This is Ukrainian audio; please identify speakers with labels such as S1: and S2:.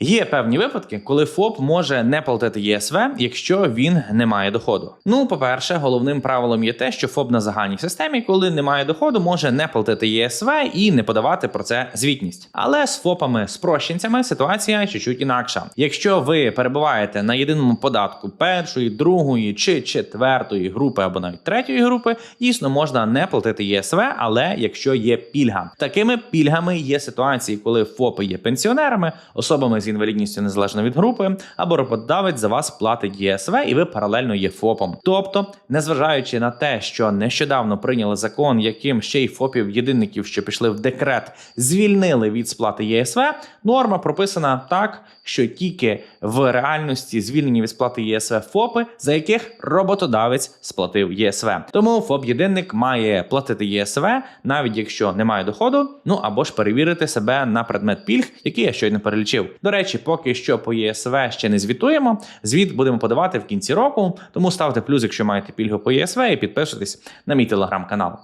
S1: Є певні випадки, коли ФОП може не платити ЄСВ, якщо він не має доходу. Ну, по-перше, головним правилом є те, що ФОП на загальній системі, коли немає доходу, може не платити ЄСВ і не подавати про це звітність. Але з ФОПами спрощенцями ситуація чуть-чуть інакша. Якщо ви перебуваєте на єдиному податку першої, другої чи четвертої групи або навіть третьої групи, дійсно можна не платити ЄСВ, але якщо є пільга, такими пільгами є ситуації, коли ФОПи є пенсіонерами, особами з інвалідністю незалежно від групи, або роботодавець за вас платить ЄСВ, і ви паралельно є ФОПом. Тобто, незважаючи на те, що нещодавно прийняли закон, яким ще й ФОПів єдинників, що пішли в декрет, звільнили від сплати ЄСВ, норма прописана так, що тільки в реальності звільнені від сплати ЄСВ ФОПи, за яких роботодавець сплатив ЄСВ. Тому ФОП-єдинник має платити ЄСВ, навіть якщо немає доходу, ну або ж перевірити себе на предмет пільг, які я щойно перелічив. До речі, поки що по ЄСВ ще не звітуємо. Звіт будемо подавати в кінці року, тому ставте плюс, якщо маєте пільгу по ЄСВ, і підписуйтесь на мій телеграм-канал.